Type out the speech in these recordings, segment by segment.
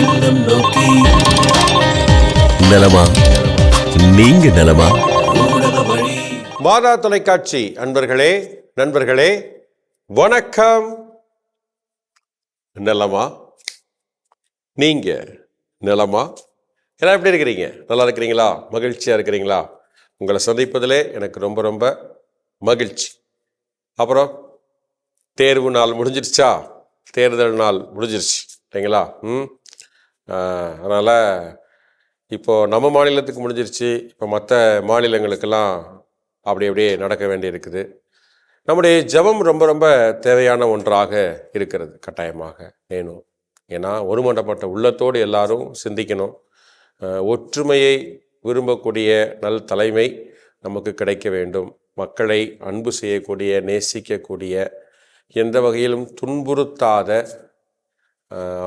இல்லம் நோக்கி. நலமா? நீங்க நலமா? மாதா தொலைக்காட்சி அன்பர்களே நண்பர்களே வணக்கம். நலமா? நீங்க நலமா? எல்லாம் எப்படி இருக்கிறீங்க? நல்லா இருக்கிறீங்களா? மகிழ்ச்சியா இருக்கிறீங்களா? உங்களை சந்திப்பதிலே எனக்கு ரொம்ப ரொம்ப மகிழ்ச்சி. அப்புறம் தேர்வு நாள் முடிஞ்சிருச்சா? தேர்தல் நாள் முடிஞ்சிருச்சு. சரிங்களா ம்? அதனால் இப்போது நம்ம மாநிலத்துக்கு முடிஞ்சிருச்சு. இப்போ மற்ற மாநிலங்களுக்கெல்லாம் அப்படி அப்படியே நடக்க வேண்டியிருக்குது. நம்முடைய ஜெபம் ரொம்ப ரொம்ப தேவையான ஒன்றாக இருக்கிறது கட்டாயமாக. வேணும் ஏன்னா ஒருமண்டப்பட்ட உள்ளத்தோடு எல்லாரும் சிந்திக்கணும். ஒற்றுமையை விரும்பக்கூடிய நல் தலைமை நமக்கு கிடைக்க வேண்டும். மக்களை அன்பு செய்யக்கூடிய நேசிக்கக்கூடிய எந்த வகையிலும் துன்புறுத்தாத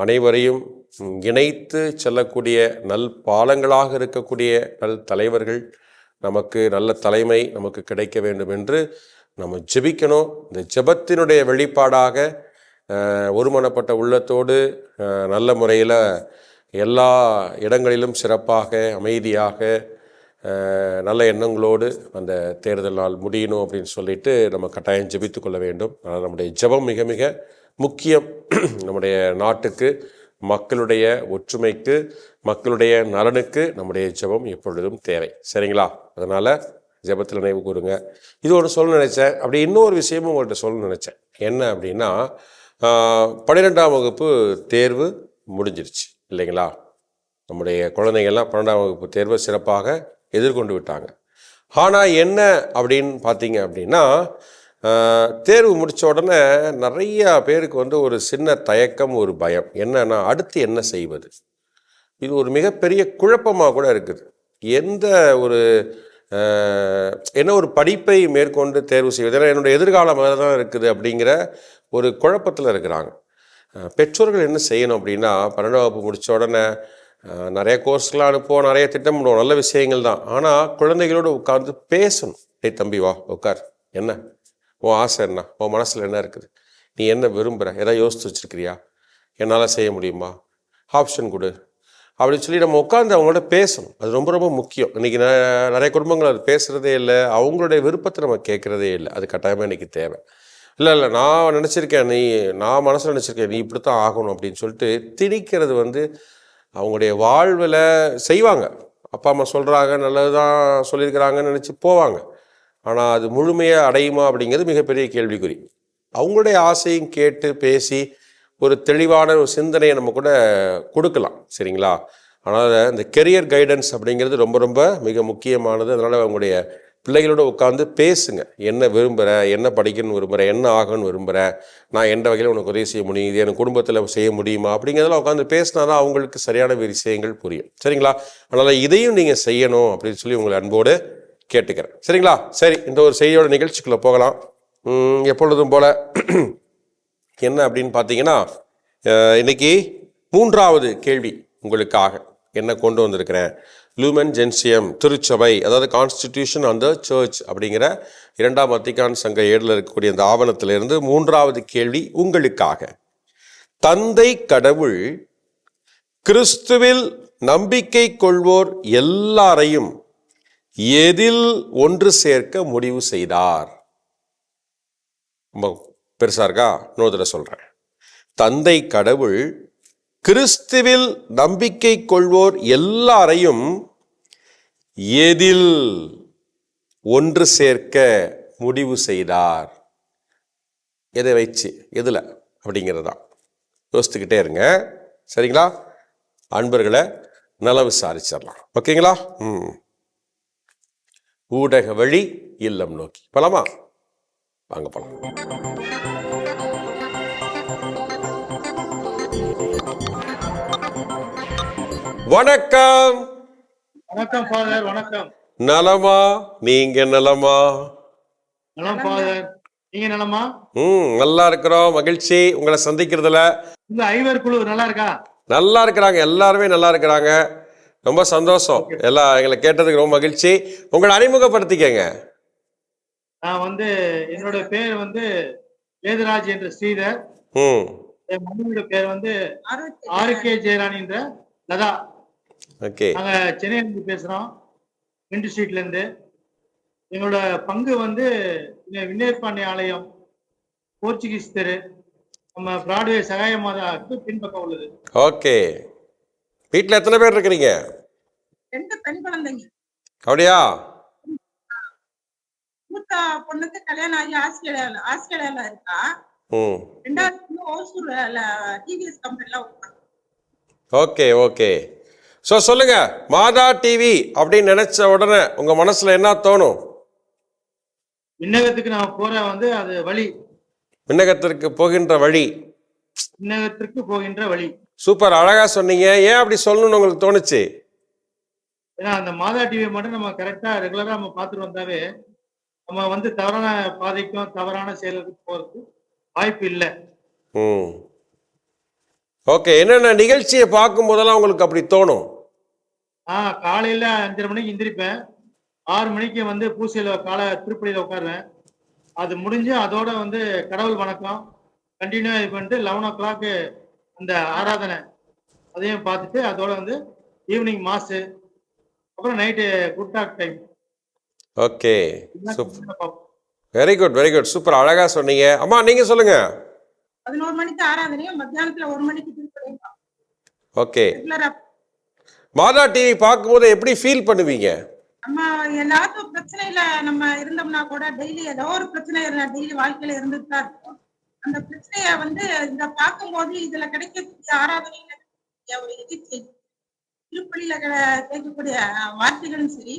அனைவரையும் இணைத்து செல்லக்கூடிய நல் பாலங்களாக இருக்கக்கூடிய நல் தலைவர்கள் நமக்கு நல்ல தலைமை நமக்கு கிடைக்க வேண்டும் என்று நம்ம ஜெபிக்கணும். இந்த ஜெபத்தினுடைய வெளிப்பாடாக ஒருமனப்பட்ட உள்ளத்தோடு நல்ல முறையில் எல்லா இடங்களிலும் சிறப்பாக அமைதியாக நல்ல எண்ணங்களோடு அந்த தேர்தல் நாள் முடியணும் அப்படின்னு சொல்லிட்டு நம்ம கட்டாயம் ஜெபித்து கொள்ள வேண்டும். அதனால் நம்முடைய ஜெபம் மிக மிக முக்கியம். நம்முடைய நாட்டுக்கு மக்களுடைய ஒற்றுமைக்கு மக்களுடைய நலனுக்கு நம்முடைய ஜெபம் எப்பொழுதும் தேவை. சரிங்களா? அதனால் ஜெபத்தில் நினைவு கூறுங்க. இது ஒன்று சொல்ல நினச்சேன். அப்படி இன்னொரு விஷயமும் உங்கள்கிட்ட சொல்ல நினச்சேன். என்ன அப்படின்னா பன்னிரெண்டாம் வகுப்பு தேர்வு முடிஞ்சிருச்சு. இல்லைங்களா? நம்முடைய குழந்தைங்கள்லாம் பன்னெண்டாம் வகுப்பு தேர்வை சிறப்பாக எதிர்கொண்டு விட்டாங்க. ஆனால் என்ன அப்படின்னு பார்த்தீங்க அப்படின்னா தேர்வு முடித்த உடனே நிறையா பேருக்கு வந்து ஒரு சின்ன தயக்கம் ஒரு பயம். என்னன்னா அடுத்து என்ன செய்வது? இது ஒரு மிகப்பெரிய குழப்பமாக கூட இருக்குது. எந்த ஒரு என்ன ஒரு படிப்பை மேற்கொண்டு தேர்வு செய்வது? ஏன்னா என்னுடைய எதிர்காலம் தான் இருக்குது அப்படிங்கிற ஒரு குழப்பத்தில் இருக்கிறாங்க. பெற்றோர்கள் என்ன செய்யணும் அப்படின்னா பன்னெண்டாம் வகுப்பு முடித்த உடனே நிறைய கோர்ஸ்லாம் அனுப்புவோம் நிறைய திட்டமிடுவோம் நல்ல விஷயங்கள் தான். ஆனால் குழந்தைகளோடு உட்கார்ந்து பேசணும். டேய் தம்பி வா உட்கார். என்ன? உன் ஆசை என்ன? உன் மனசில் என்ன இருக்குது? நீ என்ன விரும்புகிற எதாவது யோசித்து வச்சிருக்கிறியா? என்னால் செய்ய முடியுமா? ஆப்ஷன் கொடு. அப்படின்னு சொல்லி நம்ம உட்காந்து அவங்களோட பேசணும். அது ரொம்ப ரொம்ப முக்கியம். இன்றைக்கி நிறைய குடும்பங்கள் அது பேசுகிறதே இல்லை. அவங்களுடைய விருப்பத்தை நம்ம கேட்குறதே இல்லை. அது கட்டாயமாக இன்றைக்கி தேவை. இல்லை இல்லை நான் நினச்சிருக்கேன் நீ நான் மனசில் நினச்சிருக்கேன் நீ இப்படி தான் ஆகணும் அப்படின்னு சொல்லிட்டு திணிக்கிறது வந்து அவங்களுடைய வாழ்வில் செய்வாங்க. அப்பா அம்மா சொல்கிறாங்க நல்லது தான் சொல்லியிருக்கிறாங்கன்னு நினச்சி போவாங்க. ஆனால் அது முழுமையாக அடையுமா அப்படிங்கிறது மிகப்பெரிய கேள்விக்குறி. அவங்களுடைய ஆசையும் கேட்டு பேசி ஒரு தெளிவான ஒரு சிந்தனையை நம்ம கூட கொடுக்கலாம் சரிங்களா? அதனால் இந்த கெரியர் கைடன்ஸ் அப்படிங்கிறது ரொம்ப ரொம்ப மிக முக்கியமானது. அதனால் அவங்களுடைய பிள்ளைகளோட உட்காந்து பேசுங்க. என்ன விரும்புகிறேன் என்ன படிக்கணும்னு விரும்புகிறேன் என்ன ஆகணும்னு விரும்புகிறேன் நான் எந்த வகையில் உனக்கு உதவி செய்ய முடியும் இது என் குடும்பத்தில் செய்ய முடியுமா அப்படிங்கிறதெல்லாம் உட்காந்து பேசினா தான் அவங்களுக்கு சரியான விஷயங்கள் புரியும் சரிங்களா? அதனால் இதையும் நீங்கள் செய்யணும் அப்படின்னு சொல்லி உங்களை அன்போடு கேட்டுக்கிறேன். சரிங்களா? சரி இந்த ஒரு செய்தியோட நிகழ்ச்சிக்குள்ளே போகலாம். எப்பொழுதும் போல என்ன அப்படின்னு பார்த்தீங்கன்னா இன்றைக்கி மூன்றாவது கேள்வி உங்களுக்காக. என்ன கொண்டு வந்திருக்கிறேன்? லூமன் ஜென்சியம் திருச்சபை அதாவது கான்ஸ்டிடியூஷன் அந்த சர்ச் அப்படிங்கிற இரண்டாம் வத்திகான் சங்க ஏடில் இருக்கக்கூடிய அந்த ஆவணத்திலிருந்து மூன்றாவது கேள்வி உங்களுக்காக. தந்தை கடவுள் கிறிஸ்துவில் நம்பிக்கை கொள்வோர் எல்லாரையும் எதில் ஒன்று சேர்க்க முடிவு செய்தார்? ரொம்ப பெருசா இருக்கா? இன்னொரு சொல்றேன். தந்தை கடவுள் கிறிஸ்துவில் நம்பிக்கை கொள்வோர் எல்லாரையும் எதில் ஒன்று சேர்க்க முடிவு செய்தார்? எதை வச்சு? அப்படிங்கிறது தான் யோசித்துக்கிட்டே இருங்க. சரிங்களா? அன்பர்களை நல விசாரிச்சிடலாம் ஓகேங்களா? ம். ஊடக வழி இல்லம் நோக்கி. போலாமா? வாங்க போலாம். வணக்கம். வணக்கம் ஃபாதர் வணக்கம். நலமா? நீங்க நலமா? நலம் ஃபாதர் நீங்க நலமா? ம் நல்லா இருக்கிறோம். மகிழ்ச்சி. உங்களை சந்திக்கிறதுல உங்க ஐவர் குழு நல்லா இருக்கா? நல்லா இருக்கிறாங்க. எல்லாருமே நல்லா இருக்கிறாங்க. ரொம்ப சந்தோஷம். எல்லாம் எங்களை கேட்டதுக்கு ரொம்ப மகிழ்ச்சி. உங்களை அறிமுகப்படுத்திக்கங்க. நான் வந்து என்னோட பேர் வந்து வேதராஜ் என்ற ஸ்ரீதர். ம். என் மனைவியோட பேர் வந்து ஆர்கே ஜெயராணி. என்ற லதா. ஓகே. நாங்க சென்னையில இருந்து பேசுறோம். மின்ட் ஸ்ட்ரீட்ல இருந்து எங்களோட பங்கு வந்து விண்ணேற்பாண்டி ஆலயம் போர்ச்சுகீஸ் தெரு நம்ம பிராட்வே சகாய மாதாவுக்கு பின்பக்கம் உள்ளது. ஓகே. வீட்டில் எத்தனை பேர் இருக்கிறீங்க? ரெண்டு பெண் குழந்தைங்க. அப்படியா? மூத்த பொண்ணுக்கு கல்யாணம் ஆகி ஆஸ்திரேலியால ஆஸ்திரேலியால இருக்கா. ம். ரெண்டாவது பொண்ணு ஓசூர்ல டிவிஎஸ் கம்பெனில ஓகே ஓகே. ஸோ சொல்லுங்க மாதா டிவி அப்படின்னு நினைச்ச உடனே உங்க மனசுல என்ன தோணும்? விண்ணகத்துக்கு நாம போற வந்து அது வழி. விண்ணகத்திற்கு போகின்ற வழி. விண்ணகத்திற்கு போகின்ற வழி. சூப்பர் அழகா சொன்னீங்க. ஏன் அப்படி சொல்லணும்னு உங்களுக்கு தோணுச்சு? ஏன்னா அந்த மாதா டிவியை மட்டும் நம்ம கரெக்டா ரெகுலரா நம்ம பார்த்துட்டு வந்தாவே நம்ம வந்து தவறான பாதைக்கும் தவறான செயலுக்கு போறதுக்கு வாய்ப்பு இல்லை. ம். ஓகே என்னென்ன நிகழ்ச்சியை பார்க்கும் போதெல்லாம் உங்களுக்கு அப்படி தோணும்? ஆஹ் காலையில அஞ்சரை மணிக்கு எந்திரிப்பேன். ஆறு மணிக்கு வந்து பூசையில காலை திருப்பதியில உட்காருவேன். அது முடிஞ்சு அதோட வந்து கடவுள் வணக்கம். கண்டினியூ இது பண்ணிட்டு லெவன் ஓ கிளாக்கு அந்த ஆராதனை அதையும் பார்த்துட்டு அதோட வந்து ஈவினிங் மாசு அப்புறம் night good talk time okay super very good very good super அழகா சொன்னீங்க. அம்மா நீங்க சொல்லுங்க. பதினோரு மணிக்கு ஆராதனையும் மத்தியானத்துல ஒரு மணிக்கு ஓகே மாதா டிவி பார்க்கும்போது எப்படி ஃபீல் பண்ணுவீங்க? நம்ம எல்லாருக்கும் பிரச்சனையில நம்ம இருந்தோம்னா கூட டெய்லி ஏதோ ஒரு பிரச்சனை டெய்லி வாழ்க்கையில இருந்துட்டு தான் இருக்கும். அந்த பிரச்சனைய வந்து இந்த பார்க்கும்போது இதுல கிடைக்கக்கூடிய ஆராதனையில ஒரு எதிர்ச்சி திருப்பலியில கேட்கக்கூடிய வார்த்தைகளும் சரி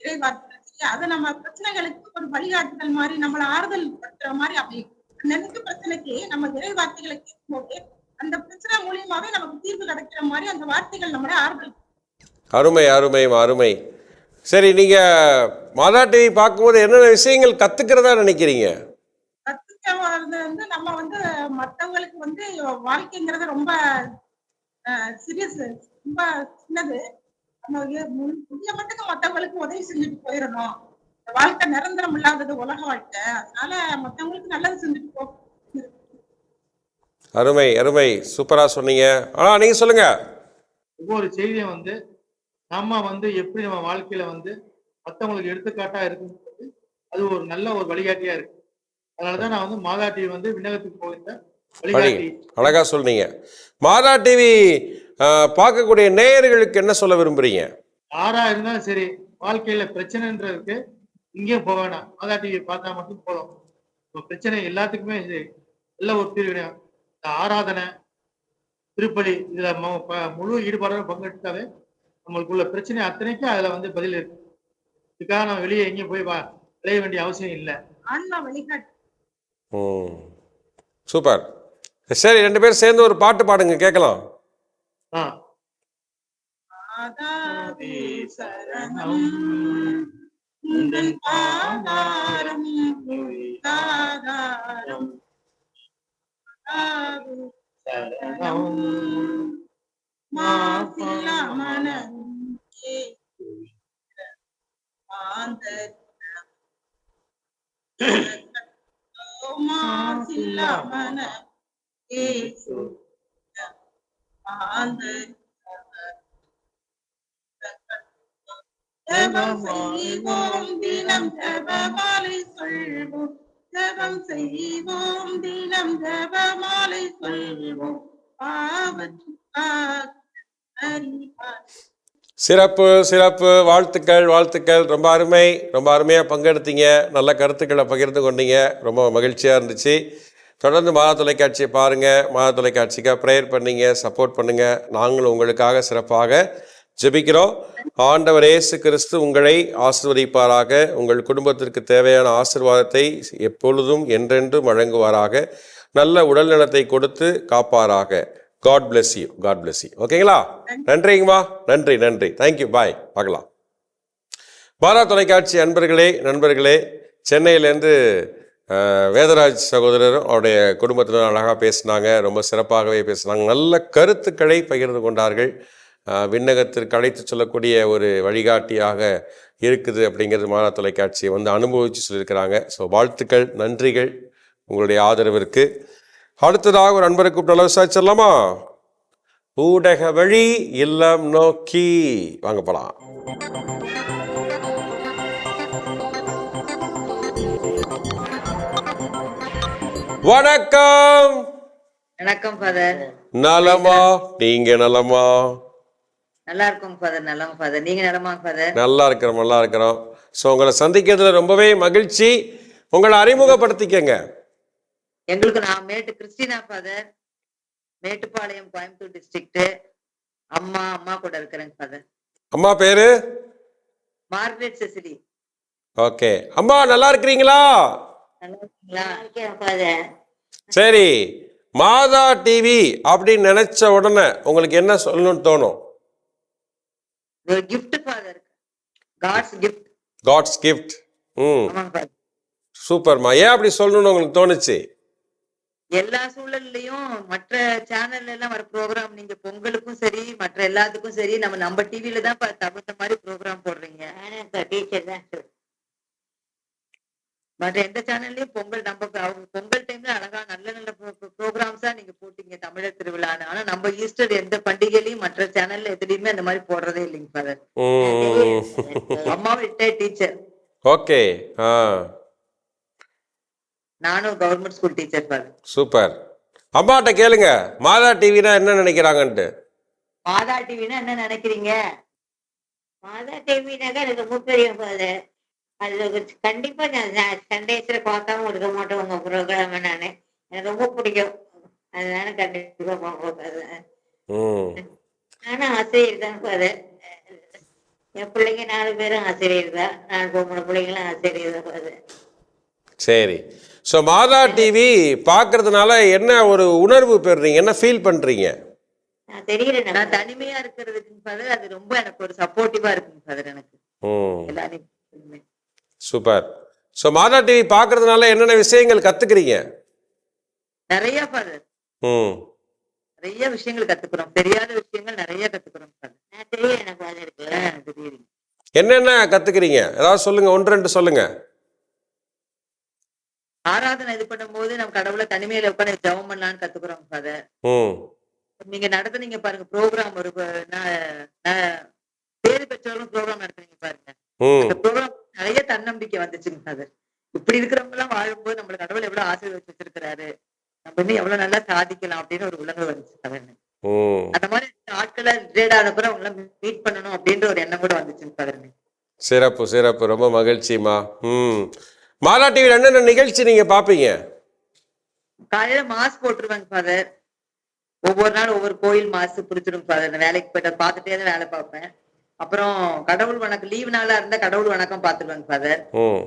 இறை வார்த்தைகளும் சரி அதை நம்ம பிரச்சனைகளுக்கு ஒரு வழிகாட்டுதல் மாதிரி நம்மள ஆறுதல் படுத்துற மாதிரி அமையும். நெருக்க பிரச்சனைக்கு நம்ம இறை வார்த்தைகளை கேட்கும்போது அந்த பிரச்சனை மூலியமாவே நமக்கு தீர்வு கிடைக்கிற மாதிரி அந்த வார்த்தைகள் நம்மள ஆறுதல் அருமை அருமை அருமை. சரி நீங்க மாதா டிவி பார்க்கும்போது என்னென்ன விஷயங்கள் கத்துக்கிறதா நினைக்கிறீங்க? வந்து நம்ம வந்து மத்தவங்களுக்கு வந்து வாழ்க்கைங்கிறது ரொம்ப சீரியஸ் ரொம்ப சின்னது. நம்ம முடிய மட்டும் மத்தவங்களுக்கு உதவி செஞ்சுட்டு போயிடணும் இந்த வாழ்க்கை நிரந்தரம் இல்லாதது உலக வாழ்க்கை. அதனால மத்தவங்களுக்கு நல்லது செஞ்சுட்டு போ. அருமை அருமை. சூப்பரா சொன்னீங்க. ஆனா நீங்க சொல்லுங்க. ஒவ்வொரு செய்தியும் வந்து நம்ம வந்து எப்படி நம்ம வாழ்க்கையில வந்து மத்தவங்களுக்கு எடுத்துக்காட்டா இருக்கும்போது அது ஒரு நல்ல ஒரு வழிகாட்டியா இருக்கு. அதனாலதான் நான் வந்து மாதா டிவி வந்து விண்ணகத்துக்கு வழிகாட்டி. அழகா சொன்னீங்க மாதா டிவி பார்க்கக்கூடிய நேயர்களுக்கு என்ன சொல்ல விரும்புறீங்க? யாரா இருந்தாலும் சரி வாழ்க்கையில பிரச்சனைன்றதுக்கு இங்கேயும் போக வேணாம். மாதா டிவி பார்த்தா மட்டும் போதும். இப்போ பிரச்சனை எல்லாத்துக்குமே சரி நல்ல ஒரு தீர்வு. இந்த ஆராதனை திருப்பலி இதுல முழு ஈடுபாடோட பங்கெடுத்தாவே நம்மளுக்குள்ள பிரச்சனை அத்தனைக்கும் அதுல வந்து பதில் இருக்கு. இதுக்காக நம்ம வெளியே எங்கேயும் போய் வா- விளைய வேண்டிய அவசியம் இல்லை. ஆன்மா வழிகாட்டு. ம். சூப்பர். சரி ரெண்டு பேரும் சேர்ந்து ஒரு பாட்டு பாடுங்க கேட்கலாம். ஆ. ஆதாவே சரணம் உந்தன் செய்வோம் தினம் ஜபமாலை சொல்வோம் செய்வோம் தினம் ஜபமாலை சொல்வோம் பாவத்துக்காக அறிவார் சிறப்பு சிறப்பு வாழ்த்துக்கள் வாழ்த்துக்கள். ரொம்ப அருமை ரொம்ப அருமையாக பங்கெடுத்தீங்க. நல்ல கருத்துக்களை பகிர்ந்து கொண்டீங்க. ரொம்ப மகிழ்ச்சியாக இருந்துச்சு. தொடர்ந்து மாதா தொலைக்காட்சியை பாருங்கள் மாதா தொலைக்காட்சிக்காக ப்ரேயர் பண்ணீங்க சப்போர்ட் பண்ணுங்கள் நாங்களும் உங்களுக்காக சிறப்பாக ஜெபிக்கிறோம். ஆண்டவர் இயேசு கிறிஸ்து உங்களை ஆசீர்வதிப்பாராக. உங்கள் குடும்பத்திற்கு தேவையான ஆசீர்வாதத்தை எப்பொழுதும் என்றென்றும் வழங்குவாராக. நல்ல உடல் நலத்தை கொடுத்து காப்பாராக. God bless you God bless you ஓகேங்களா நன்றிங்கம்மா. நன்றி நன்றி. தேங்க்யூ பாய் பார்க்கலாம். பாரா தொலைக்காட்சி அன்பர்களே நண்பர்களே சென்னையிலேருந்து வேதராஜ் சகோதரரும் அவருடைய குடும்பத்தினர் அழகாக பேசினாங்க. ரொம்ப சிறப்பாகவே பேசினாங்க. நல்ல கருத்துக்களை பகிர்ந்து கொண்டார்கள். விண்ணகத்திற்கு அழைத்து சொல்லக்கூடிய ஒரு வழிகாட்டியாக இருக்குது அப்படிங்கிறது மாறா தொலைக்காட்சியை வந்து அனுபவித்து சொல்லியிருக்கிறாங்க. ஸோ வாழ்த்துக்கள் நன்றிகள் உங்களுடைய ஆதரவிற்கு. அடுத்ததாக ஒரு நண்பரை கூப்பிட்டு நல்லா விசாரிச்சிடலாமா ஊடக வழி இல்லம் நோக்கி. வாங்க போலாம். வணக்கம். வணக்கம் ஃபாதர் நலமா? நீங்க நலமா? நல்லா இருக்கும் ஃபாதர் நலம் ஃபாதர் நீங்க நலமா ஃபாதர் நல்லா இருக்கிறோம் நல்லா இருக்கிறோம். ஸோ உங்களை சந்திக்கிறதுல ரொம்பவே மகிழ்ச்சி. உங்களை அறிமுகப்படுத்திக்கங்க. எங்களுக்கு நான் மேட்டு Christina father Mettupalayam Coimbatore district அம்மா அம்மா கூட இருக்கிறேங்க ஃபாதர் அம்மா பேரு? Margaret Cecily. ஓகே. அம்மா நல்லா இருக்கிறீங்களா? சரி. மாதா டிவி அப்படின்னு நினைச்ச உடனே உங்களுக்கு என்ன சொல்லணும்னு தோணும்? gift father God's gift. God's gift ம். சூப்பர்மா. ஏன் அப்படி சொல்லணும்னு உங்களுக்கு தோணுச்சு? எல்லா சூழல்லையும் மற்ற சேனல்ல எல்லாம் வர ப்ரோக்ராம் நீங்க பொங்கலுக்கும் சரி மற்ற எல்லாத்துக்கும் சரி நம்ம நம்ம டிவில தான் தகுந்த மாதிரி ப்ரோக்ராம் போடுறீங்க. டீச்சர் தான் மற்ற எந்த சேனல்லயும் பொங்கல் நம்ம அவங்க பொங்கல் டைம்ல அழகா நல்ல நல்ல ப்ரோக்ராம்ஸா நீங்க போட்டீங்க தமிழர் திருவிழான்னு. ஆனா நம்ம ஈஸ்டர் எந்த பண்டிகையிலயும் மற்ற சேனல்ல எதுலயுமே அந்த மாதிரி போடுறதே இல்லைங்க ஃபாதர் ம் அம்மா விட்ட டீச்சர் ஓகே ஆ. நானும் கவர்மெண்ட் ஸ்கூல் டீச்சர் சூப்பர். அம்மாட்ட கேளுங்க. மாதா டிவினா என்ன நினைக்கிறாங்கன்ட்டு. மாதா டிவினா என்ன நினைக்கிறீங்க? மாதா டிவினாக்கா எனக்கு ரொம்ப பெரிய அது அது கண்டிப்பா நான் சண்டேஸ்ல பார்க்காம இருக்க மாட்டேன் உங்க ப்ரோக்ராம் நானு. எனக்கு ரொம்ப பிடிக்கும். அதனால கண்டிப்பா பார்ப்பேன் நானும் ஆசிரியர் தான் பாரு என் பிள்ளைங்க நாலு பேரும் ஆசிரியர் தான். நான் மூணு பிள்ளைங்களும் ஆசிரியர் தான் பாரு சரி. ஸோ மாதா டிவி பார்க்கறதுனால என்ன ஒரு உணர்வு பெறுறீங்க? என்ன ஃபீல் பண்ணுறீங்க நான் தெரியல நான் தனிமையா இருக்கிறதுக்கு ஃபாதர் அது ரொம்ப எனக்கு ஒரு சப்போர்ட்டிவா இருக்குங்க ஃபாதர் எனக்கு. ம். எல்லாரும் சூப்பர் ஸோ மாதா டிவி பார்க்கறதுனால என்னென்ன விஷயங்கள் கற்றுக்குறீங்க நிறைய ஃபாதர் ம். நிறைய விஷயங்கள் கத்துக்கிறோம். தெரியாத விஷயங்கள் நிறைய கத்துக்கிறோம் ஃபாதர் தெரியல எனக்கு என்னென்ன கற்றுக்குறீங்க ஏதாவது சொல்லுங்கள் ஒன்று ரெண்டு சொல்லுங்கள் ஆராதனை இது பண்ணும்போது நம்ம கடவுளை தனிமையில உட்காந்து ஜெபம் பண்ணலாம்னு கத்துக்கிறோம் ஃபாதர் நீங்க நடத்துனீங்க பாருங்க ப்ரோக்ராம் ஒரு பேரு பெற்றோரும் ப்ரோக்ராம் நடத்துனீங்க பாருங்க. அந்த ப்ரோக்ராம் நிறைய தன்னம்பிக்கை வந்துச்சுங்க ஃபாதர் இப்படி இருக்கிறவங்க எல்லாம் வாழும்போது நம்மளுக்கு கடவுள் எவ்வளவு ஆசீர்வதிச்சு வச்சிருக்கிறாரு நம்ம இன்னும் எவ்வளவு நல்லா சாதிக்கலாம் அப்படின்னு ஒரு உலகம் வந்துச்சு அந்த மாதிரி ஆட்களை ரிட்டையர்ட் ஆனப்புறம் அவங்கள மீட் பண்ணணும் அப்படின்ற ஒரு எண்ணம் கூட வந்துச்சுங்க ஃபாதர் சிறப்பு சிறப்பு. ரொம்ப மகிழ்ச்சிம்மா. ம். மாதா டிவியில் என்னென்ன நிகழ்ச்சி நீங்கள் பார்ப்பீங்க காலையில மாஸ் போட்டுருவாங்க ஃபாதர் ஒவ்வொரு நாள் ஒவ்வொரு கோயில் மாசு புடிச்சிடும் ஃபாதர் வேலைக்கு போயிட்டு பார்த்துட்டே தான் வேலை பார்ப்பேன். அப்புறம் கடவுள் வணக்கம் லீவ் நாளா இருந்தா கடவுள் வணக்கம் பார்த்துருவாங்க ஃபாதர்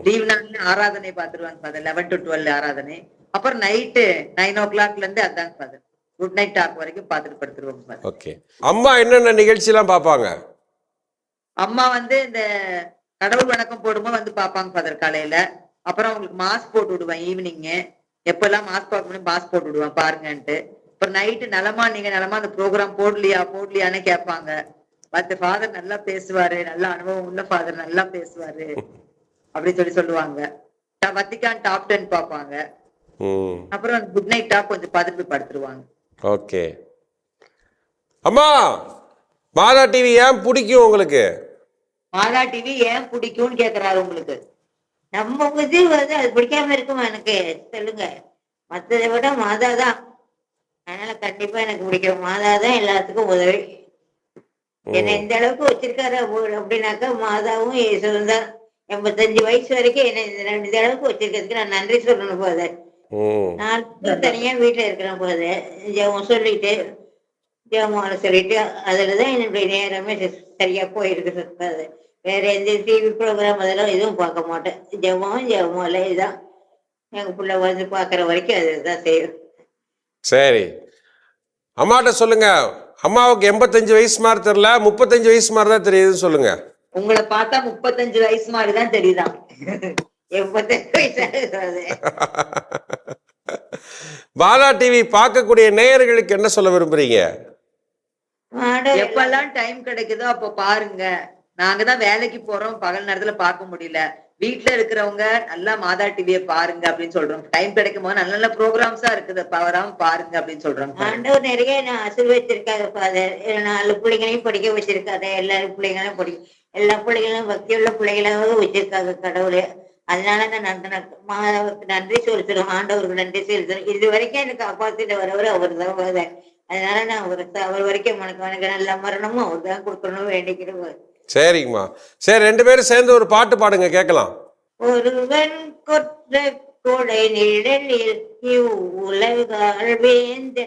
லீவ் நாள்ல ஆராதனை பார்த்துருவாங்க ஃபாதர் லெவன் டு டுவெல் ஆராதனை. அப்புறம் நைட்டு நைன் ஓ கிளாக்ல இருந்து அதாங்க ஃபாதர் குட் நைட் டாக் வரைக்கும் பார்த்துட்டு படுத்துருவாங்க ஓகே அம்மா என்னென்ன நிகழ்ச்சிலாம் பார்ப்பாங்க அம்மா வந்து இந்த கடவுள் வணக்கம் போடும்போது வந்து பார்ப்பாங்க ஃபாதர் காலையில. அப்புறம் அவங்களுக்கு மாஸ்க் போட்டு விடுவேன் ஈவினிங்கு எப்பெல்லாம் மாஸ்க் பார்க்க முடியும் மாஸ்க் போட்டு விடுவேன் பாருங்கன்ட்டு. அப்புறம் நைட்டு நலமா நீங்க நலமா அந்த ப்ரோக்ராம் போடலையா போடலையான்னு கேட்பாங்க. பட் ஃபாதர் நல்லா பேசுவாரு நல்ல அனுபவம் உள்ள ஃபாதர் நல்லா பேசுவாரு அப்படி சொல்லி சொல்லுவாங்க. வத்திக்கான் டாப் டென் பார்ப்பாங்க. அப்புறம் குட் நைட் டாக் கொஞ்சம் போய் படுத்துருவாங்க. ஓகே. அம்மா மாதா டிவி ஏன் பிடிக்கும் உங்களுக்கு? மாதா டிவி ஏன் பிடிக்கும்னு கேக்குறாரு உங்களுக்கு? நம்ம இது வந்து அது பிடிக்காம இருக்குமா எனக்கு? சொல்லுங்க. மத்ததை விட மாதா தான். அதனால கண்டிப்பா எனக்கு பிடிக்கும். மாதா தான் எல்லாத்துக்கும் உதவி. என்னை இந்த அளவுக்கு வச்சிருக்காரு அப்போ- அப்படின்னாக்கா மாதாவும் இயேசுவும் தான். எண்பத்தஞ்சு வயசு வரைக்கும் என்னை இந்த அளவுக்கு வச்சிருக்கிறதுக்கு நான் நன்றி சொல்லணும் போது நான் தனியா வீட்டுல இருக்கிறேன் போது ஜெபம் சொல்லிட்டு ஜெபமால சொல்லிட்டு அதுலதான் என்னுடைய நேரமே சரியா போயிருக்குது அது வேற எந்த டிவி ப்ரோக்ராம் அதெல்லாம் எதுவும் பார்க்க மாட்டேன். ஜெபம் ஜெபமால இதுதான். எங்க பிள்ளை வந்து பாக்குற வரைக்கும் அதுதான் செய்யும். சரி. அம்மாட்ட சொல்லுங்க. அம்மாவுக்கு எண்பத்தஞ்சு வயசு மாதிரி தெரியல. முப்பத்தஞ்சு வயசு மாதிரி தான் தெரியுதுன்னு சொல்லுங்க. உங்களை பார்த்தா முப்பத்தஞ்சு வயசு மாதிரி தான் வயசாகுது பாலா டிவி பார்க்கக்கூடிய நேயர்களுக்கு என்ன சொல்ல விரும்புறீங்க? எப்பெல்லாம் டைம் கிடைக்குதோ அப்ப பாருங்க. நாங்க தான் வேலைக்கு போறோம். பகல் நேரத்துல பார்க்க முடியல. வீட்டுல இருக்கிறவங்க நல்லா மாதா டிவிய பாருங்க அப்படின்னு சொல்றோம். டைம் கிடைக்கும் போது நல்ல நல்ல ப்ரோக்ராம்ஸா இருக்குது. பவராம பாருங்க அப்படின்னு சொல்றோம். ஆண்டவர் நிறைய நான் ஆசீர்வதிச்சிருக்காரு ஃபாதர் நாலு பிள்ளைங்களையும் படிக்க வச்சிருக்காரு. எல்லா பிள்ளைங்களும் படிக்க எல்லா பிள்ளைங்களும் உள்ள பிள்ளைகளாக வச்சிருக்காங்க கடவுளே. அதனால நான் நன்றி மாதாவுக்கு நன்றி செலுத்துறோம். ஆண்டவருக்கு நன்றி செலுத்துறோம். இது வரைக்கும் எனக்கு காப்பாத்திட்டு வரவர் அவர் தான் வருவார் அதனால நான் அவர் அவர் வரைக்கும் உனக்கு எனக்கு நல்ல மரணமும் அவர் தான் கொடுக்கணும்னு வேண்டிக்கிறவர் சரிங்கம்மா. சரி ரெண்டு பேரும் சேர்ந்து ஒரு பாட்டு பாடுங்க கேட்கலாம். ஒருவன் கொற்ற கொடை நிழலில் இவ்வுலகால் வேந்த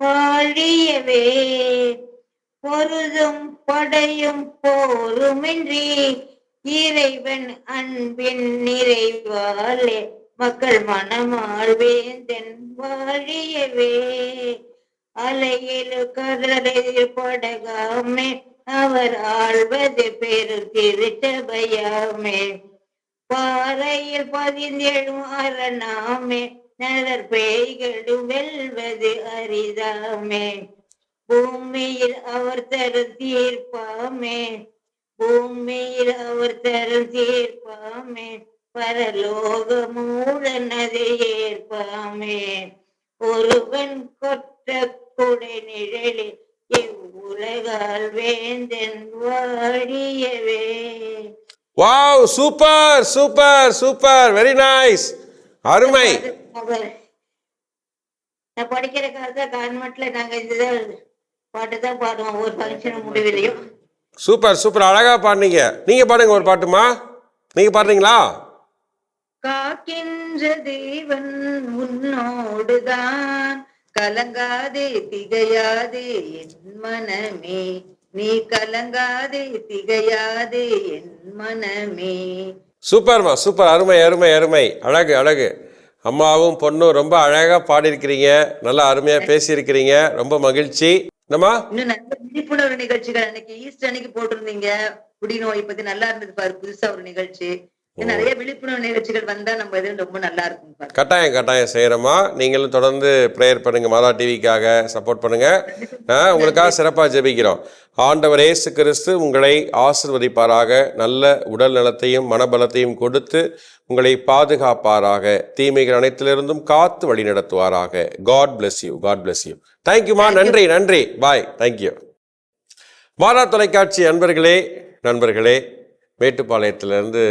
பாழியவே பொருதும் படையும் போருமின்றி இறைவன் அன்பின் நிறைவாலே மக்கள் மனமாள் வேந்தன் வாழியவே. அலையில் கடலில் படகாமே அவர் ஆழ்வது பெரு திருச்சபையாமே பாறையில் பதிந்தெழும் அரணாமே நலர் பேய்களும் வெல்வது அரிதாமே. பூமியில் அவர் தரும் தீர்ப்பாமே பூமியில் அவர் தரும் தீர்ப்பாமே. பரலோகமூடனது ஏற்பாமே. ஒருவன் கொற்ற குடை நிழலில் வேந்தன் வாழியவே wow super super super very nice அருமை. நான் படிக்கிற காலத்துல கான்வென்ட்ல நாங்க இதுதான் பாட்டு தான் பாடுவோம். ஒரு ஃபங்க்ஷன் முடிவிலையும் சூப்பர் சூப்பர் அழகா பாடுனீங்க. நீங்க பாடுங்க ஒரு பாட்டுமா? நீங்க பாடுறீங்களா? காக்கின்ற தேவன் உன்னோடுதான். கலங்காதே திகையாதே என் மனமே. நீ கலங்காதே திகையாதே என் மனமே. சூப்பர்மா சூப்பர். அருமை அருமை அருமை. அழகு அழகு. அம்மாவும் பொண்ணும் ரொம்ப அழகா பாடியிருக்கிறீங்க. நல்லா அருமையா பேசியிருக்கிறீங்க. ரொம்ப மகிழ்ச்சி. என்னம்மா? இன்னும் நல்ல விழிப்புணர்வு நிகழ்ச்சிகள் அன்னைக்கு ஈஸ்டர் அன்னைக்கு போட்டிருந்தீங்க. குடிநோய் பத்தி நல்லா இருந்தது பாரு புதுசா ஒரு நிகழ்ச்சி. நிறைய விழிப்புணர்வு நிகழ்ச்சிகள் வந்தா நம்ம இது ரொம்ப நல்லா இருக்கும் கட்டாயம் கட்டாயம் செய்கிறோமா நீங்களும் தொடர்ந்து ப்ரேயர் பண்ணுங்க மாதா டிவிக்காக சப்போர்ட் பண்ணுங்க. உங்களுக்காக சிறப்பாக ஜெபிக்கிறோம். ஆண்டவர் இயேசு கிறிஸ்து உங்களை ஆசிர்வதிப்பாராக. நல்ல உடல் நலத்தையும் மனபலத்தையும் கொடுத்து உங்களை பாதுகாப்பாராக. தீமைகள் அனைத்திலிருந்தும் காத்து வழி நடத்துவாராக. God bless you God bless you தேங்க்யூமா நன்றி நன்றி. பாய் தேங்க்யூ மாதா தொலைக்காட்சி அன்பர்களே நண்பர்களே மேட்டுப்பாளையத்திலேருந்து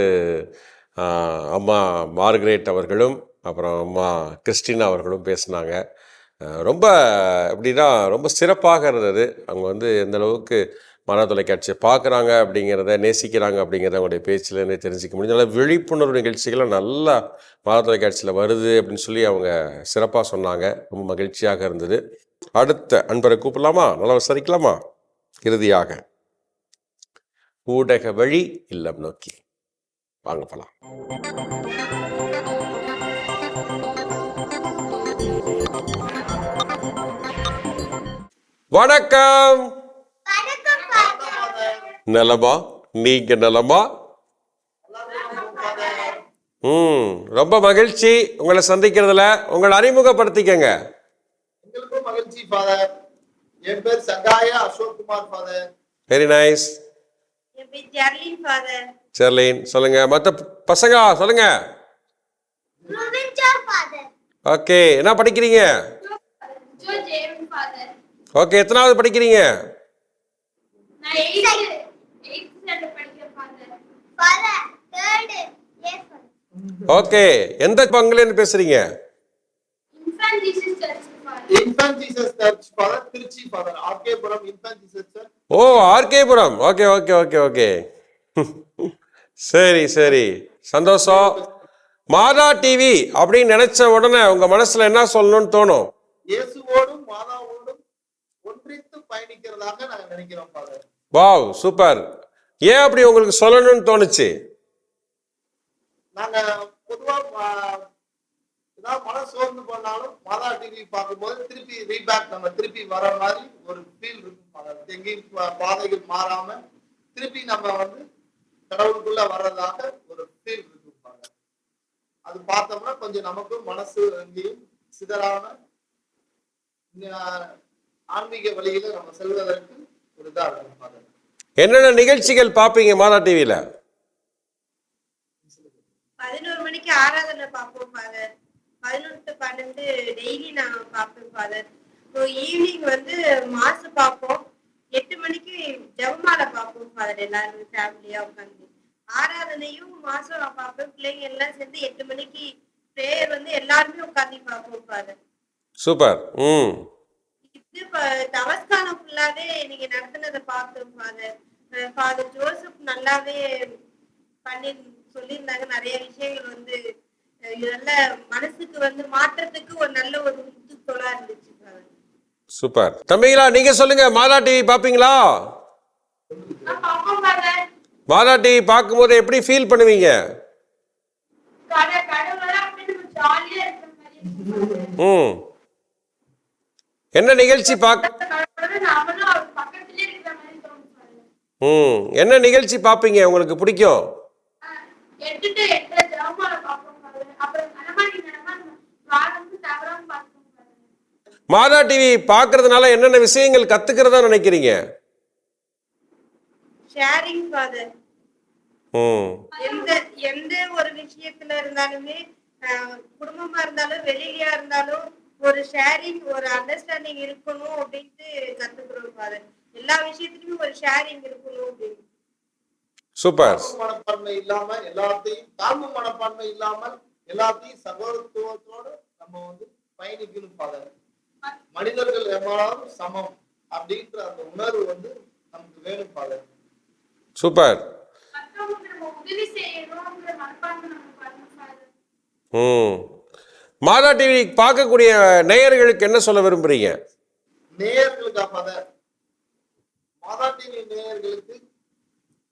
அம்மா மார்கரேட் அவர்களும் அப்புறம் அம்மா கிறிஸ்டினா அவர்களும் பேசினாங்க. ரொம்ப எப்படின்னா ரொம்ப சிறப்பாக இருந்தது. அவங்க வந்து எந்தளவுக்கு மன தொலைக்காட்சியை பார்க்குறாங்க அப்படிங்கிறத நேசிக்கிறாங்க அப்படிங்கிறத அவங்களுடைய பேச்சிலேருந்து தெரிஞ்சிக்க முடியும் நல்ல விழிப்புணர்வு நிகழ்ச்சிகளை நல்லா மன தொலைக்காட்சியில் வருது அப்படின்னு சொல்லி அவங்க சிறப்பாக சொன்னாங்க. ரொம்ப மகிழ்ச்சியாக இருந்தது. அடுத்த அன்பரை கூப்பிடலாமா? நல்லா விசாரிக்கலாமா? இறுதியாக. ஊடக வழி இல்லம் நோக்கி. வாங்க போலாம். வணக்கம். நலமா? நீங்க நலமா? ம் ரொம்ப மகிழ்ச்சி உங்களை சந்திக்கிறதுல. உங்களை அறிமுகப்படுத்திக்கங்க. மகிழ்ச்சி ஃபாதர் என் பேர் சங்காய Ashok Kumar father very nice Jerlin சொல்லுங்க. மற்ற பசங்க சொல்லுங்க. ஓகே என்ன படிக்கிறீங்க? ஓகே எத்தனாவது படிக்கிறீங்க? ஓகே எந்த பங்குலேருந்து பேசுறீங்க? Infant Jesus church father Trichy father RK Puram infant Jesus church ஓ RK Puram. Okay okay okay okay. சரி சரி. சந்தோஷம். மாதா டிவி அப்படின்னு நினைச்ச உடனே உங்க மனசுல என்ன சொல்லணும்னு தோணும்? Wow super. ஏன் அப்படி உங்களுக்கு சொல்லணும்னு தோணுச்சு? நாங்க பொதுவா நான் மனம் சோர்ந்து போனாலும் மாதா டிவி பார்க்கும்போது திருப்பி ரீபேக் நம்ம திருப்பி வர மாதிரி ஒரு ஃபீல் இருக்கும் எங்கேயும் பா- பாதைகள் மாறாம திருப்பி நம்ம வந்து கடவுளுக்குள்ள வர்றதாக ஒரு ஃபீல் இருக்கும் அது பார்த்தோம்னா கொஞ்சம் நமக்கும் மனசு எங்கேயும் சிதறாம ஆன்மீக வழியில நம்ம செல்வதற்கு ஒரு இதா இருக்கும் என்னென்ன நிகழ்ச்சிகள் பார்ப்பீங்க மாதா டிவியில் பதினோரு மணிக்கு ஆராதனை பார்ப்போம் ஃபாதர் பதினொன்று பன்னெண்டு டெய்லி நான் பார்ப்பேன் ஃபாதர் இப்போ ஈவினிங் வந்து மாசு பார்ப்போம். எட்டு மணிக்கு ஜெபமாலை பார்ப்போம் ஃபாதர் எல்லாரும் ஃபேமிலியா உட்காந்து ஆராதனையும் மாசம் நான் பார்ப்பேன். பிள்ளைங்க எல்லாம் சேர்ந்து எட்டு மணிக்கு ப்ரேயர் வந்து எல்லாருமே உட்காந்து பார்ப்போம் ஃபாதர் சூப்பர். ம். இது தவஸ்தானம் ஃபுல்லாவே நீங்க நடத்துனதை பார்த்தோம் ஃபாதர் ஃபாதர் ஜோசப் நல்லாவே பண்ணி சொல்லியிருந்தாங்க. நிறைய விஷயங்கள் வந்து நல்ல மனசுக்கு வந்து மாற்றத்துக்கு ஒரு நல்ல ஒரு முத்துக்கோலா இருந்துச்சு சூப்பர். தம்பிங்களா நீங்க சொல்லுங்க மாதா டிவி ஃபாதர் மாதா டிவி பார்க்கும்போது எப்படி ஃபீல் பண்ணுவீங்க? ம். என்ன நிகழ்ச்சி பார்க்க ம். என்ன நிகழ்ச்சி பார்ப்பீங்க உங்களுக்கு பிடிக்கும் எட்டு டு எட்டு ஜெபமாலை பார்ப்போம் ஃபாதர் அப்புறம் நடமாடி நடமாடி வாரம் தவறாம பார்ப்போம் ஃபாதர் மாதா டிவி பார்க்கறதுனால என்னென்ன விஷயங்கள் கத்துக்கிறதா நினைக்கிறீங்க? ஷேரிங் ஃபாதர் எந்த எந்த ஒரு விஷயத்துல இருந்தாலுமே குடும்பமா இருந்தாலும் வெளியிலயா இருந்தாலும் ஒரு ஷேரிங் ஒரு அண்டர்ஸ்டாண்டிங் இருக்கணும் அப்படின்ட்டு கத்துக்கிறோம் ஃபாதர் எல்லா விஷயத்துலயும் ஒரு ஷேரிங் இருக்கணும் அப்படின்னு. சூப்பர். மனப்பான்மை இல்லாம எல்லாத்தையும் தாழ்வு மனப்பான்மை இல்லாமல் எல்லாத்தையும் சகோதரத்துவத்தோட நம்ம வந்து பயணிக்கணும் ஃபாதர் மனிதர்கள் எவ்வளவு சமம் அப்படின்ற அந்த உணர்வு வந்து நமக்கு வேணும் ஃபாதர் சூப்பர். ம். மாதா டிவி பார்க்கக்கூடிய நேயர்களுக்கு என்ன சொல்ல விரும்புறீங்க? நேயர்களுக்கு ஃபாதர் மாதா டிவி நேயர்களுக்கு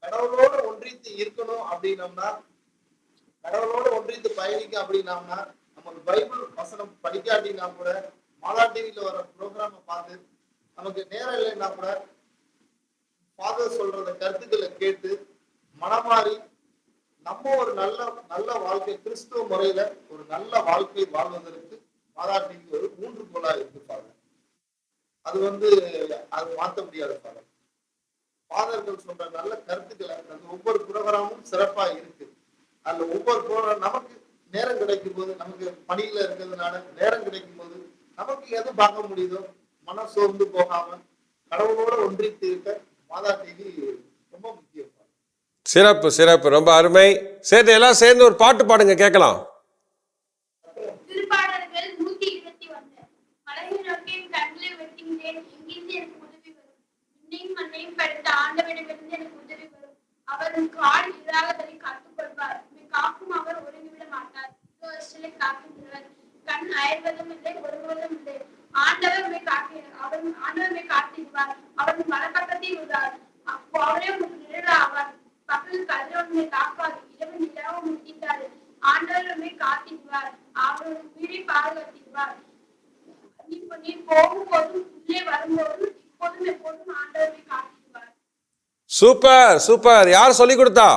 கடவுளோட ஒன்றித்து இருக்கணும் அப்படின்னம்னா கடவுளோட ஒன்றித்து பயணிக்க அப்படின்னம்னா நமக்கு பைபிள் வசனம் படிக்காட்டினா கூட மாதா டிவியில வர ப்ரோக்ராமை பார்த்து நமக்கு நேரம் இல்லைன்னா கூட ஃபாதர் சொல்றத கருத்துக்களை கேட்டு மனமாறி நம்ம ஒரு நல்ல நல்ல வாழ்க்கை கிறிஸ்துவ முறையில ஒரு நல்ல வாழ்க்கை வாழ்வதற்கு மாதா டிவி ஒரு ஊன்றுகோலா இருக்கு ஃபாதர் அது வந்து அது மாற்ற முடியாது ஃபாதர் ஃபாதர்கள் சொல்ற நல்ல கருத்துக்களை அந்த ஒவ்வொரு புரோகிராமும் சிறப்பா இருக்கு. அதுல ஒவ்வொரு புரோகிராம் நமக்கு நேரம் கிடைக்கும் போது நமக்கு பணியில இருக்கிறதுனால நேரம் கிடைக்கும் போது நமக்கு எது பார்க்க முடியுதோ மனம் சோர்ந்து போகாம கடவுளோட ஒன்றித்து இருக்க மாதா டிவி ரொம்ப முக்கியம். சிறப்பு சிறப்பு. ரொம்ப அருமை. சேர்த்து எல்லாம் சேர்ந்து ஒரு பாட்டு பாடுங்க கேட்கலாம். நோக்கியும் கண்களை வெட்டுகின்றேன் எங்கிருந்து எனக்கு உதவி வரும் விண்ணையும் மண்ணையும் படைத்த ஆண்டவனிடமிருந்து எனக்கு உதவி வரும் அவர் உன் கால் இராததை காத்துக் கொள்வார் உன்னை காக்கும் அவர் ஒருங்கிவிட மாட்டார் சிலை காக்கின்றவர் கண் அயர்வதும் இல்லை ஒருவதும் இல்லை ஆண்டவர் உண்மை காட்டி அவர் ஆண்டவர் உண்மை காட்டிடுவார் அவர் உன் வலப்பக்கத்தில் உள்ளார் அப்போ அவரே உனக்கு நிழல் ஆவார் பகல் கதிரவன் உன்னை காப்பார் இரவு நிலவும் முட்டிட்டாரு ஆண்டவர் உண்மை காத்திடுவார் அவர் உன் உயிரை பாதுகாத்திடுவார் நீ நீ போகும்போதும் உள்ளே வரும்போதும் இப்போதும் எப்போதும் ஆண்டவரை காத்திடுவார் சூப்பர் சூப்பர். யார் சொல்லி கொடுத்தா?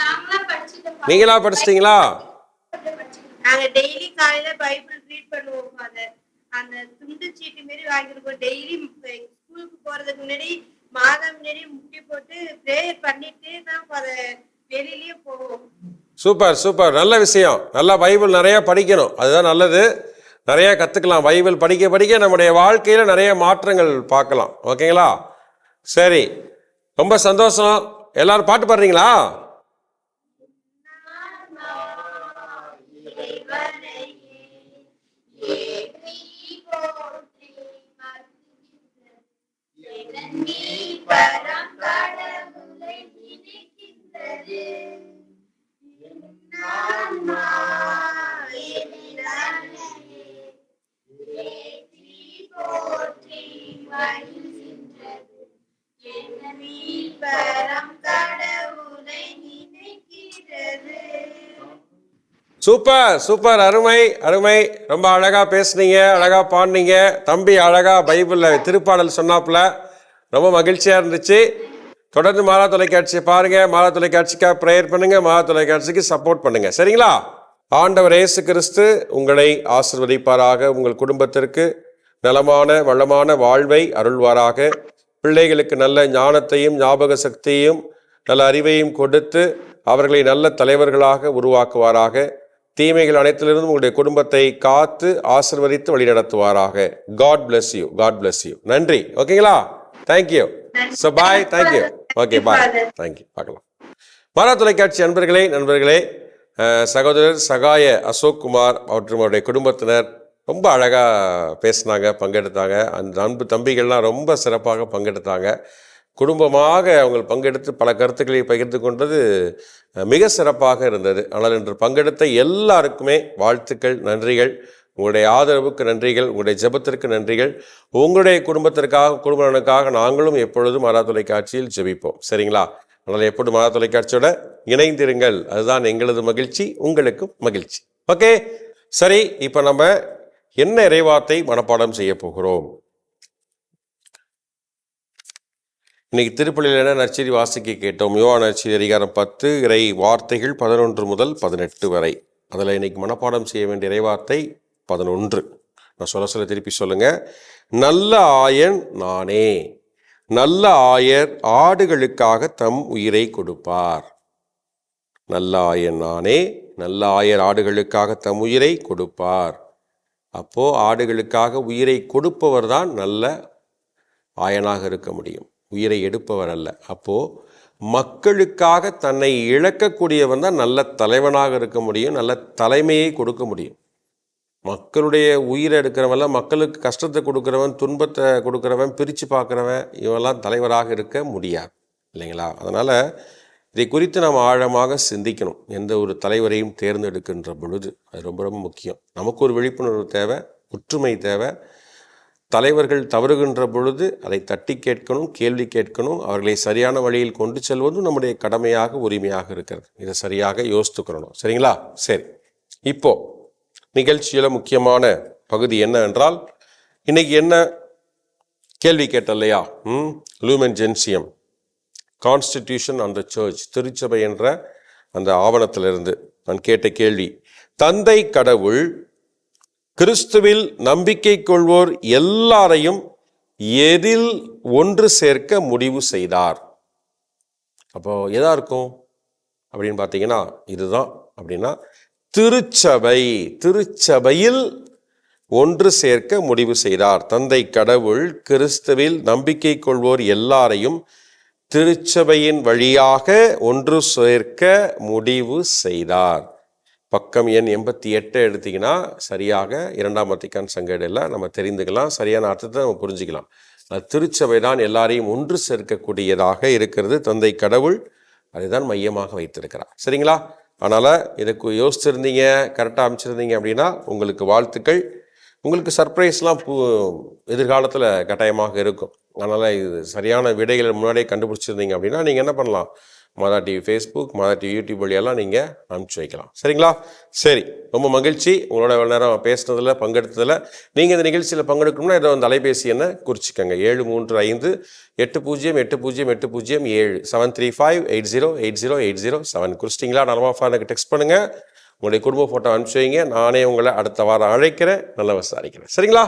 நாங்களா படிச்சுட்டு நீங்களா படிச்சிட்டீங்களா? நாங்க டெய்லி காலையில பைபிள் ரீட் பண்ணுவோம் ஃபாதர் அந்த துண்டு சீட்டு மாரி வாங்கிருக்கோம் டெய்லி ஸ்கூலுக்கு போறதுக்கு முன்னாடி மாதம் முன்னாடி முட்டி போட்டு ப்ரேயர் பண்ணிட்டு தான் ஃபாதர் வெளியிலயே போவோம். Super super. நல்ல விஷயம். நல்லா பைபிள் நிறைய படிக்கணும். அதுதான் நல்லது. நிறைய கற்றுக்கலாம் பைபிள் படிக்க படிக்க நம்முடைய வாழ்க்கையில் நிறைய மாற்றங்கள் பார்க்கலாம். ஓகேங்களா? சரி ரொம்ப சந்தோஷம் எல்லாரும் பாட்டு பாடுறீங்களா Thank you. Super super. அருமை அருமை. ரொம்ப அழகாக பேசுனீங்க அழகாக பாடினீங்க. தம்பி அழகாக பைபிளில் திருப்பாடல் சொன்னாப்புல. ரொம்ப மகிழ்ச்சியாக இருந்துச்சு. தொடர்ந்து மாலா தொலைக்காட்சியை பாருங்கள் மாலா தொலைக்காட்சிக்காக ப்ரேயர் பண்ணுங்கள் மாலா தொலைக்காட்சிக்கு சப்போர்ட் பண்ணுங்கள் சரிங்களா? ஆண்டவர் இயேசு கிறிஸ்து உங்களை ஆசிர்வதிப்பாராக. உங்கள் குடும்பத்திற்கு நலமான வளமான வாழ்வை அருள்வாராக. பிள்ளைகளுக்கு நல்ல ஞானத்தையும் ஞாபக சக்தியையும் நல்ல அறிவையும் கொடுத்து அவர்களை நல்ல தலைவர்களாக உருவாக்குவாராக. தீமைகள் அனைத்திலிருந்தும் உங்களுடைய குடும்பத்தை காத்து ஆசிர்வதித்து வழிநடத்துவாராக. God bless you God bless you நன்றி. ஓகேங்களா? Thank you so bye thank you okay bye thank you பார்க்கலாம். மாறா தொலைக்காட்சி அன்பர்களே நண்பர்களே அஹ், சகோதரர் சகாய அசோக் குமார் மற்றும் அவருடைய குடும்பத்தினர் ரொம்ப அழகாக பேசினாங்க பங்கெடுத்தாங்க. அந்த அன்பு தம்பிகள்லாம் ரொம்ப சிறப்பாக பங்கெடுத்தாங்க. குடும்பமாக அவங்க பங்கெடுத்து பல கருத்துக்களை பகிர்ந்து கொண்டது மிக சிறப்பாக இருந்தது. ஆனால் இன்று பங்கெடுத்த எல்லாருக்குமே வாழ்த்துக்கள் நன்றிகள். உங்களுடைய ஆதரவுக்கு நன்றிகள் உங்களுடைய ஜெபத்திற்கு நன்றிகள். உங்களுடைய குடும்பத்திற்காக குடும்பனுக்காக நாங்களும் எப்பொழுதும் மாதா தொலைக்காட்சியில் ஜெபிப்போம். சரிங்களா? அதனால் எப்பொழுது மாதா தொலைக்காட்சியோட இணைந்திருங்கள். அதுதான் எங்களது மகிழ்ச்சி உங்களுக்கும் மகிழ்ச்சி. ஓகே? சரி இப்போ நம்ம என்ன இறைவார்த்தை மனப்பாடம் செய்ய போகிறோம்? இன்னைக்கு திருப்பள்ளியில் என்ன நற்செய்தி வாசிக்க கேட்டோம்? யோவா நற்செய்தி அதிகாரம் பத்து இறை வார்த்தைகள் பதினொன்று முதல் பதினெட்டு வரை. அதில் இன்னைக்கு மனப்பாடம் செய்ய வேண்டிய இறைவார்த்தை பதினொன்று. நான் சொல்ல சொல்ல திருப்பி சொல்லுங்க. நல்ல ஆயன் நானே. நல்ல ஆயர் ஆடுகளுக்காக தம் உயிரை கொடுப்பார். நல்ல ஆயன் நானே. நல்ல ஆயர் ஆடுகளுக்காக தம் உயிரை கொடுப்பார். அப்போது ஆடுகளுக்காக உயிரை கொடுப்பவர் தான் நல்ல ஆயனாக இருக்க முடியும். உயிரை எடுப்பவர் அல்ல. அப்போது மக்களுக்காக தன்னை இழக்கக்கூடியவன் தான் நல்ல தலைவனாக இருக்க முடியும் நல்ல தலைமையை கொடுக்க முடியும். மக்களுடைய உயிரை எடுக்கிறவன்ல மக்களுக்கு கஷ்டத்தை கொடுக்குறவன் துன்பத்தை கொடுக்குறவன் பிரித்து பார்க்குறவன் இவெல்லாம் தலைவராக இருக்க முடியாது. இல்லைங்களா? அதனால் இதை குறித்து நாம் ஆழமாக சிந்திக்கணும். எந்த ஒரு தலைவரையும் தேர்ந்தெடுக்கின்ற பொழுது அது ரொம்ப ரொம்ப முக்கியம். நமக்கு ஒரு விழிப்புணர்வு தேவை ஒற்றுமை தேவை. தலைவர்கள் தவறுகின்ற பொழுது அதை தட்டி கேட்கணும் கேள்வி கேட்கணும் அவர்களை சரியான வழியில் கொண்டு செல்வதும் நம்முடைய கடமையாக உரிமையாக இருக்கிறது. இதை சரியாக யோசித்துக்கிறணும் சரிங்களா? சரி. இப்போ நிகழ்ச்சியில் முக்கியமான பகுதி என்ன என்றால் இன்னைக்கு என்ன கேள்வி கேட்ட இல்லையா ம்? Lumen Gentium. கான்ஸ்டிடியூஷன் அந்த சர்ச் திருச்சபை என்ற அந்த ஆவணத்திலிருந்து. நான் கேட்ட கேள்வி தந்தை கடவுள் கிறிஸ்துவில் நம்பிக்கை கொள்வோர் எல்லாரையும் எதில் ஒன்று சேர்க்க முடிவு செய்தார். அப்போ எதா இருக்கும்? அப்படின்னு பார்த்தீங்கன்னா இதுதான். அப்படின்னா திருச்சபை திருச்சபையில் ஒன்று சேர்க்க முடிவு செய்தார். தந்தை கடவுள் கிறிஸ்துவில் நம்பிக்கை கொள்வோர் எல்லாரையும் திருச்சபையின் வழியாக ஒன்று சேர்க்க முடிவு செய்தார். பக்கம் எண் எண்பத்தி எட்டை எடுத்திங்கன்னா சரியாக இரண்டாம் வத்திக்கான் சங்கடையில் நம்ம தெரிந்துக்கலாம். சரியான அர்த்தத்தை நம்ம புரிஞ்சுக்கலாம். திருச்சபை தான் எல்லாரையும் ஒன்று சேர்க்கக்கூடியதாக இருக்கிறது. தந்தை கடவுள் அதுதான் மையமாக வைத்திருக்கிறார். சரிங்களா? அதனால் இதுக்கு யோசிச்சிருந்தீங்க கரெக்டாக அமைச்சிருந்தீங்க அப்படின்னா உங்களுக்கு வாழ்த்துக்கள். உங்களுக்கு சர்ப்ரைஸ்லாம் பூ எதிர்காலத்தில் கட்டாயமாக இருக்கும். அதனால் இது சரியான விடைகளை முன்னாடியே கண்டுபிடிச்சிருந்தீங்க அப்படின்னா நீங்கள் என்ன பண்ணலாம்? Madha TV Facebook Madha TV YouTube வழியெல்லாம் நீங்கள் அனுப்பிச்சி வைக்கலாம். சரிங்களா? சரி ரொம்ப மகிழ்ச்சி. உங்களோட இவ்வளோ நேரம் பேசுனதில் பங்கெடுத்ததில். நீங்கள் இந்த நிகழ்ச்சியில் பங்கெடுக்கணும்னா இதை வந்து அலைபேசி என்ன குறிச்சிக்கோங்க. ஏழு மூன்று ஐந்து எட்டு பூஜ்ஜியம் எட்டு பூஜ்ஜியம் எட்டு பூஜ்ஜியம் ஏழு seven three five eight zero eight zero eight zero seven குறிச்சிட்டிங்களா? நலமாஃபா எனக்கு டெக்ஸ்ட் பண்ணுங்கள் உங்களுடைய குடும்ப ஃபோட்டோ அனுப்பிச்சி வைங்க நானே உங்களை அடுத்த வாரம் அழைக்கிறேன். நல்லா விசாரிக்கிறேன். சரிங்களா?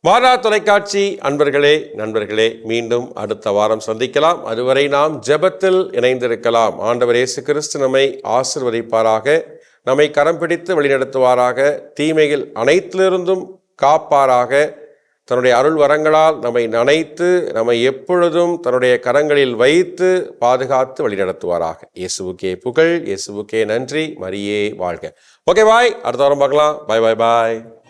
மாறா தொலைக்காட்சி. அன்பர்களே நண்பர்களே மீண்டும் அடுத்த வாரம் சந்திக்கலாம். அதுவரை நாம் ஜெபத்தில் இணைந்திருக்கலாம். ஆண்டவர் இயேசு கிறிஸ்து நம்மை ஆசிர்வதிப்பாராக. நம்மை கரம் பிடித்து வழிநடத்துவாராக. தீமைகள் அனைத்திலிருந்தும் காப்பாராக. தன்னுடைய அருள் வரங்களால் நம்மை நனைத்து நம்மை எப்பொழுதும் தன்னுடைய கரங்களில் வைத்து பாதுகாத்து வழிநடத்துவாராக. இயேசுவுக்கே புகழ் இயேசுவுக்கே நன்றி மரியே வாழ்க. Okay bye. அடுத்த வாரம் பார்க்கலாம். பாய் பாய் பாய்.